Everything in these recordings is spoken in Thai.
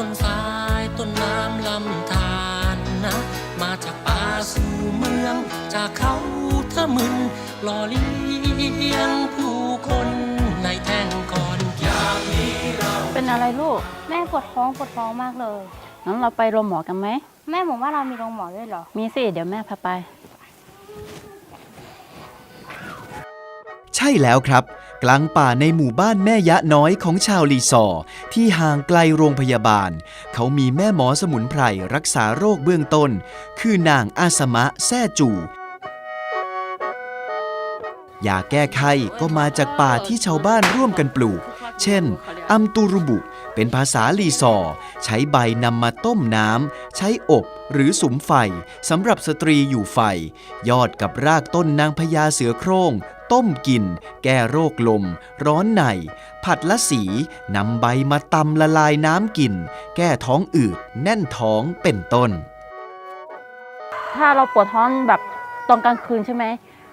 ต้นสายต้นน้ำลำธารนะ มาจากป่าสู่เมือง จากเขาทะมึนหล่อเลี้ยงผู้คนในแท่งก่อนยามนี้เราเป็นอะไรลูก แม่ปวดท้องปวดท้องมากเลยงั้นเราไปโรงหมอกันไหม แม่บอกว่าเรามีโรงหมอด้วยเหรอ มีสิ เดี๋ยวแม่พาไป ใช่แล้วครับ กลางป่าในหมู่บ้านแม่ยะน้อยของชาวลีซอร์ที่ห่างไกลโรงพยาบาล เขามีแม่หมอสมุนไพรรักษาโรคเบื้องต้น คือนางอาสมะแซ่จูยาแก้ไขก็มาจากป่าที่ชาวบ้านร่วมกันปลูก เช่น อัมตูรุบุ เป็นภาษาลีซอร์ใช้ใบนำมาต้มน้ำ ใช้อบหรือสุมไฟสำหรับสตรีอยู่ไฟ ยอดกับรากต้นนางพญาเสือโคร่ง ต้มกิน แก้โรคลม ร้อนใน ผัดละสีนำใบมาตำละลายน้ำกิน แก้ท้องอืด แน่นท้องเป็นต้น ถ้าเราปวดท้องแบบตอนกลางคืนใช่ไหม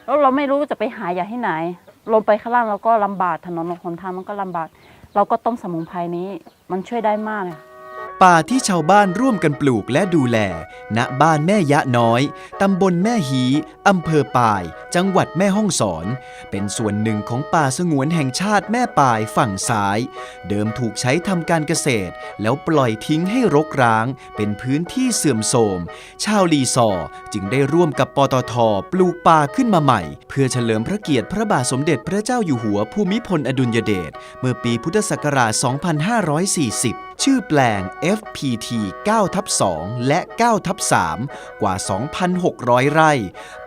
แล้วเราไม่รู้จะไปหายาที่ไหน ลงไปข้างล่างเราก็ลำบากถนนหนทางมันก็ลำบาก เราก็ต้มสมุนไพรนี้ มันช่วยได้มากเลย ป่าที่ชาวบ้านร่วมกันปลูกและดูแล ณ บ้านแม่ยะน้อย ตำบลแม่ฮีอำเภอปาย จังหวัดแม่ฮ่องสอน เป็นส่วนหนึ่งของป่าสงวนแห่งชาติแม่ปายฝั่งซ้าย เดิมถูกใช้ทำการเกษตร แล้วปล่อยทิ้งให้รกร้าง เป็นพื้นที่เสื่อมโทรม ชาวลีซอร์จึงได้ร่วมกับปตท ปลูกป่าขึ้นมาใหม่ เพื่อเฉลิมพระเกียรติพระบาทสมเด็จพระเจ้าอยู่หัวภูมิพลอดุลยเดช เมื่อปีพุทธศักราช 2540ชื่อแปลง FPT 9ทับ2และ9ทับ3กว่า 2,600 ไร่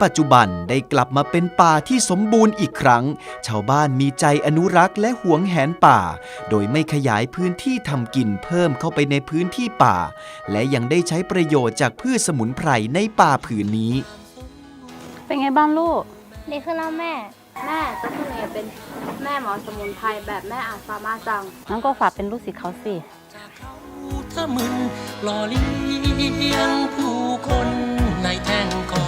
ปัจจุบันได้กลับมาเป็นป่าที่สมบูรณ์อีกครั้ง ชาวบ้านมีใจอนุรักษ์และหวงแหนป่า โดยไม่ขยายพื้นที่ทำกินเพิ่มเข้าไปในพื้นที่ป่า และยังได้ใช้ประโยชน์จากพืชสมุนไพรในป่าผืนนี้ เป็นไงบ้างลูกดีขึ้นแล้วแม่ แม่จะขึ้นเองเป็นแม่หมอสมุนไพรแบบแม่อาฟามาจัง งั้นก็ฝากเป็นลูกศิษย์เขาสิ สมึนหล่อเลี้ยงผู้คนในแท่งก่อ